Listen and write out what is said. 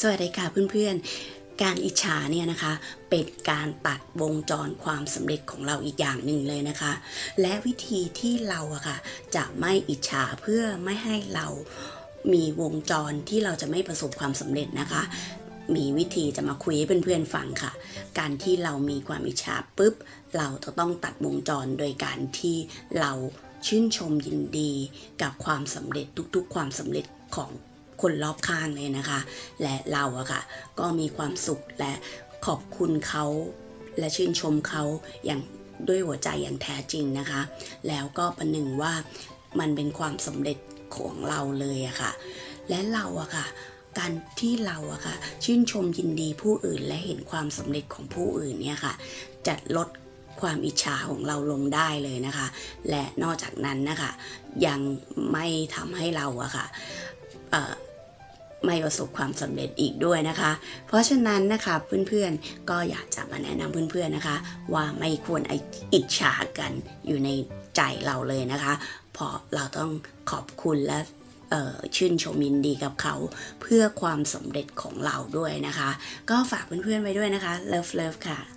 สวัสดีค่ะเพื่อนๆ การอิจฉาเนี่ยนะคะ เป็นการตัดวงจรความสำเร็จของเราอีกอย่างหนึ่งเลยนะคะ และวิธีที่เราอะค่ะจะไม่อิจฉาเพื่อไม่ให้เรามีวงจรที่เราจะไม่ประสบความสำเร็จนะคะมีวิธีจะมาคุยให้เพื่อนๆฟังค่ะ การที่เรามีความอิจฉาปุ๊บ เราจะต้องตัดวงจรโดยการที่เราชื่นชมยินดีกับความสำเร็จทุกๆ ความสำเร็จของ คนรอบข้างเลยนะคะ และเราอะค่ะ ก็มีความสุขและขอบคุณเขาและชื่นชมเขาอย่างด้วยหัวใจอย่างแท้จริงนะคะ แล้วก็ประหนึ่งว่ามันเป็นความสำเร็จของเราเลยอะค่ะ และเราอะค่ะ การที่เราอะค่ะ ชื่นชมยินดีผู้อื่นและเห็นความสำเร็จของผู้อื่นเนี่ยค่ะจะลดความอิจฉาของเราลงได้เลยนะคะ และนอกจากนั้นนะคะ ยังไม่ทำให้เราอะค่ะ ไม่ประสบความสำเร็จอีกด้วยนะคะ เพราะฉะนั้นนะคะเพื่อนๆก็อยากจะมาแนะนำเพื่อนๆนะคะ ว่าไม่ควรอิจฉากันอยู่ในใจเราเลยนะคะเพราะเราต้องขอบคุณและชื่นชมยินดีกับเขาเพื่อความสำเร็จของเราด้วยนะคะ ก็ฝากเพื่อนๆไว้ด้วยนะคะเลิฟเลิฟค่ะ